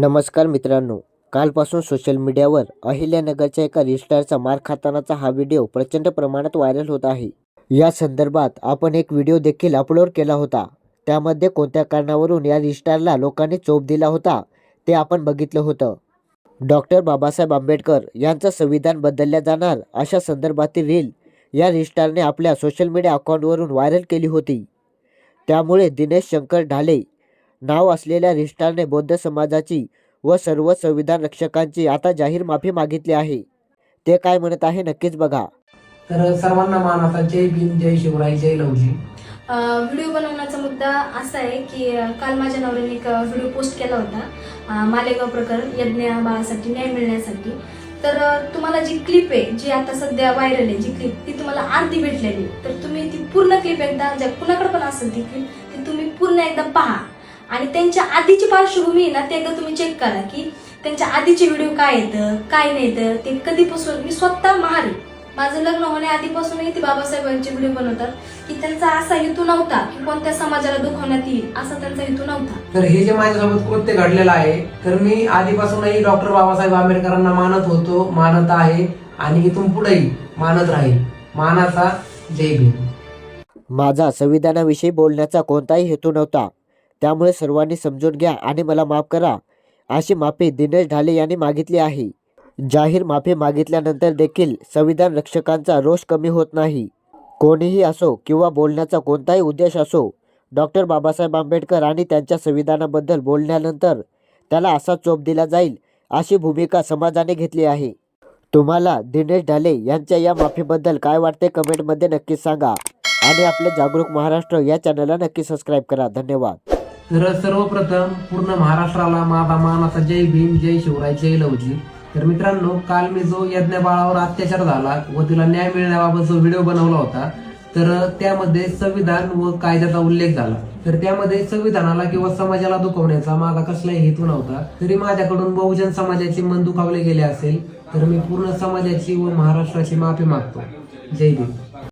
नमस्कार मित्रांनो कालपासून सोशल मीडियावर अहिल्यानगरच्या एका रिस्टारचा मार खातानाचा हा व्हिडिओ प्रचंड प्रमाणात व्हायरल होत आहे. या संदर्भात आपण एक व्हिडिओ देखील अपलोड केला होता. त्यामध्ये कोणत्या कारणावरून या रिस्टारला लोकांनी चोप दिला होता ते आपण बघितलं होतं. डॉक्टर बाबासाहेब आंबेडकर यांचं संविधान बदलल्या जाणार अशा संदर्भातील रील या रिस्टारने आपल्या सोशल मीडिया अकाउंटवरून व्हायरल केली होती. त्यामुळे दिनेश शंकर ढाले नाव असलेल्या रिस्टारने बौद्ध समाजाची व सर्व संविधान रक्षकांची आता जाहीर माफी मागितली आहे. ते काय म्हणत आहे नक्कीच बघा. तर सर्वांना मानाचा जय भीम जय शिवराय जय लवजी. अ, व्हिडिओ बनवण्याचा मुद्दा असा आहे की काल माझ्या नवऱ्याने एक व्हिडिओ पोस्ट केला होता. मालेगाव प्रकरण यज्ञ बाळासाठी न्याय मिळण्यासाठी. तर तुम्हाला जी क्लिप आहे जी आता सध्या व्हायरल आहे जी क्लिप ती तुम्हाला अर्धी भेटलेली तर तुम्ही ती पूर्ण क्लिप एकदा ज्या कुणाकडे पण असेल ती क्लिप ती तुम्ही पूर्ण एकदा पहा. आणि त्यांच्या आधीची पार्श्वभूमी आहे ना ते एकदा तुम्ही चेक करा की त्यांच्या आधीचे व्हिडिओ काय येतं काय नाही येतं ते कधीपासून मी स्वतः महारी माझं लग्न होण्याआधीपासूनही ते बाबासाहेबांचे व्हिडिओ बनवतात की त्यांचा असा हेतू नव्हता की कोणत्या समाजाला दुखवण्यात येईल असा त्यांचा हेतू नव्हता. तर हे जे माझ्यासोबत कृत्य घडलेलं आहे तर मी आधीपासूनही डॉक्टर बाबासाहेब आंबेडकरांना मानत होतो मानत आहे आणि इथून पुढेही मानत राहील. मानाचा जय भीम. माझा संविधानाविषयी बोलण्याचा कोणताही हेतू नव्हता. त्यामुळे सर्वांनी समजून घ्या आणि मला माफ करा. अशी माफी दिनेश ढाले यांनी मागितली आहे. जाहीर माफी मागितल्यानंतर देखील संविधान रक्षकांचा रोष कमी होत नाही. कोणीही असो किंवा बोलण्याचा कोणताही उद्देश असो डॉक्टर बाबासाहेब आंबेडकर आणि त्यांच्या संविधानाबद्दल बोलण्यानंतर त्याला असा चोप दिला जाईल अशी भूमिका समाजाने घेतली आहे. तुम्हाला दिनेश ढाले यांच्या या माफीबद्दल काय वाटते कमेंटमध्ये नक्कीच सांगा आणि आपलं जागरूक महाराष्ट्र या चॅनलला नक्की सबस्क्राईब करा. धन्यवाद. तर सर्वप्रथम पूर्ण महाराष्ट्राला माझा मानाचा जय भीम जय शिवराय जय लवजी. तर मित्रांनो काल मी जो यज्ञ बाळावर अत्याचार झाला व तिला न्याय मिळण्याबाबत जो व्हिडिओ बनवला होता तर त्यामध्ये संविधान व कायद्याचा उल्लेख झाला. तर त्यामध्ये संविधानाला किंवा समाजाला दुखवण्याचा माझा कसलाही हेतू नव्हता. तरी माझ्याकडून बहुजन समाजाचे मन दुखावले गेले असेल तर मी पूर्ण समाजाची व महाराष्ट्राची माफी मागतो. जय भीम.